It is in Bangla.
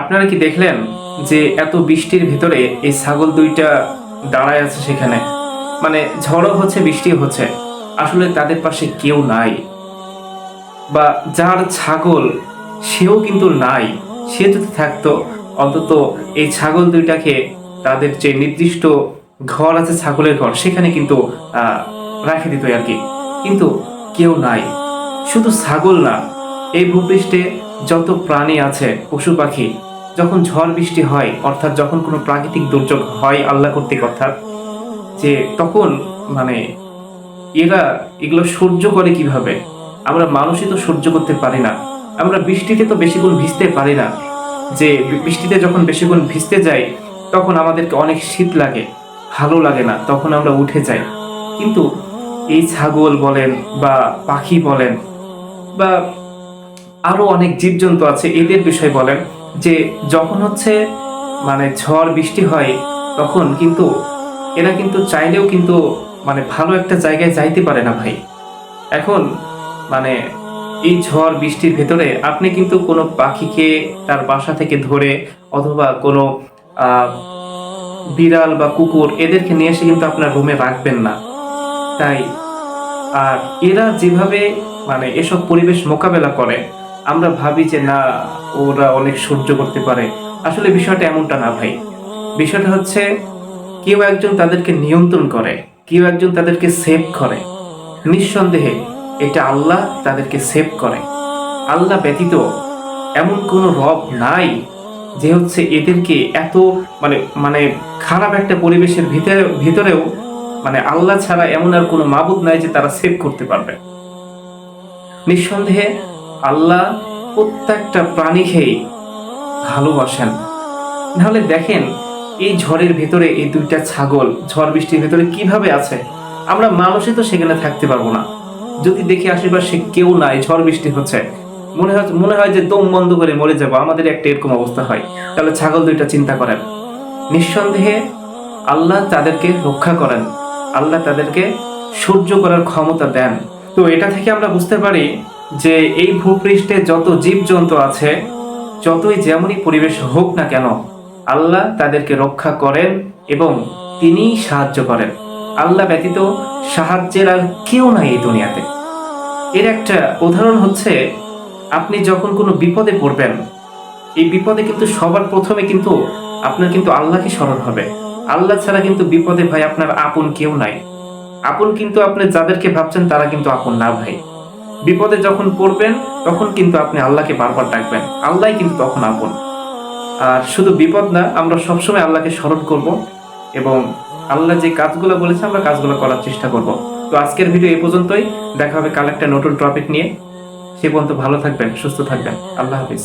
আপনারা কি দেখলেন যে এত বৃষ্টির ভিতরে এই ছাগল দুইটা দাঁড়ায় আছে সেখানে? মানে ঝড়ও হচ্ছে, বৃষ্টি হচ্ছে। আসলে তাদের পাশে কেউ নাই। বা যার ছাগল সেও কিন্তু নাই। সে যদি থাকতো, অন্তত এই ছাগল দুইটাকে তাদের যে নির্দিষ্ট ঘর আছে ছাগলের ঘর, সেখানে কিন্তু রাখে দিত আর কি। কিন্তু কেউ নাই। শুধু ছাগল না, এই ভূপৃষ্ঠে যত প্রাণী আছে, পশু পাখি, যখন ঝড় বৃষ্টি হয়, অর্থাৎ যখন কোনো প্রাকৃতিক দুর্যোগ হয় আল্লাহ কর্তৃক, অর্থাৎ যে তখন মানে এরা এগুলো সহ্য করে কীভাবে? আমরা মানুষই তো সহ্য করতে পারি না। আমরা বৃষ্টিতে তো বেশিক্ষণ ভিজতে পারি না। যে বৃষ্টিতে যখন বেশি বেশিক্ষণ ভিজতে যাই, তখন আমাদেরকে অনেক শীত লাগে, ভালো লাগে না, তখন আমরা উঠে যাই। কিন্তু এই ছাগল বলেন বা পাখি বলেন বা আরও অনেক জীবজন্তু আছে, এদের বিষয় বলেন যে যখন হচ্ছে মানে ঝড় বৃষ্টি হয়, তখন কিন্তু এরা কিন্তু চাইলেও কিন্তু মানে ভালো একটা জায়গায় যাইতে পারে না ভাই। এখন মানে এই ঝড় বৃষ্টির ভেতরে আপনি কিন্তু কোনো পাখিকে তার বাসা থেকে ধরে অথবা কোনো বিড়াল বা কুকুর এদেরকে নিয়ে এসে কিন্তু আপনার রুমে রাখবেন না। তাই আর এরা যেভাবে মানে এসব পরিবেশ মোকাবেলা করে আমরা ভাবি যে না, ওরা অনেক সহ্য করতে পারে। আসলে বিষয়টা এমনটা না ভাই। বিষয়টা হচ্ছে, কেউ একজন তাদেরকে নিয়ন্ত্রণ করে, কেউ একজন তাদেরকে সেভ করে। নিঃসন্দেহে, এটা আল্লাহ তাদেরকে সেভ করে। আল্লাহ ব্যতীত এমন কোনো রব নাই যে হচ্ছে এদেরকে এত মানে মানে খারাপ একটা পরিবেশের ভিতরে, ভিতরেও মানে আল্লাহ ছাড়া এমন আর কোনো মাবুদ নাই যে তারা সেভ করতে পারবে। নিঃসন্দেহে আল্লাহ প্রত্যেকটা প্রাণীকেই ভালোবাসেন। তাহলে দেখেন, এই ঝড়ের ভেতরে এই দুইটা ছাগল, ঝড় বৃষ্টির ভেতরে কীভাবে আছে? আমরা মানুষই তো সেখানে থাকতে পারব না। যদি দেখি আশেপাশে কেউ নাই, ঝড় বৃষ্টি হচ্ছে, মনে হয় মনে হয় যে দম বন্ধ করে মরে যাব। আমাদের একটা এরকম অবস্থা হয়। তাহলে ছাগল দুইটা চিন্তা করেন। নিঃসন্দেহে আল্লাহ তাদেরকে রক্ষা করেন। আল্লাহ তাদেরকে সহ্য করার ক্ষমতা দেন। তো এটা থেকে আমরা বুঝতে পারি যে এই ভূপৃষ্ঠে যত জীবজন্তু আছে, যতই যেমনই পরিবেশ হোক না কেন, আল্লাহ তাদেরকে রক্ষা করেন এবং তিনিই সাহায্য করেন। আল্লাহ ব্যতীত সাহায্যের আর কেউ নাই এই দুনিয়াতে। এর একটা উদাহরণ হচ্ছে, আপনি যখন কোনো বিপদে পড়বেন, এই বিপদে কিন্তু সবার প্রথমে কিন্তু আপনার কিন্তু আল্লাহকে স্মরণ হবে। আল্লাহ ছাড়া কিন্তু বিপদে ভাই আপনার আপন কেউ নাই। আপন কিন্তু আপনি যাদেরকে ভাবছেন তারা কিন্তু আপন না ভাই। বিপদে যখন পড়বেন, তখন কিন্তু আপনি আল্লাহকে বারবার ডাকবেন। আল্লাহ কিন্তু তখন আপন। আর শুধু বিপদ না, আমরা সবসময় আল্লাহকে স্মরণ করব এবং আল্লাহ যে কাজগুলো বলেছে, আমরা কাজগুলো করার চেষ্টা করব। তো আজকের ভিডিও এই পর্যন্তই। দেখা হবে কাল একটা নতুন টপিক নিয়ে। সে পর্যন্ত ভালো থাকবেন, সুস্থ থাকবেন। আল্লাহ হাফিজ।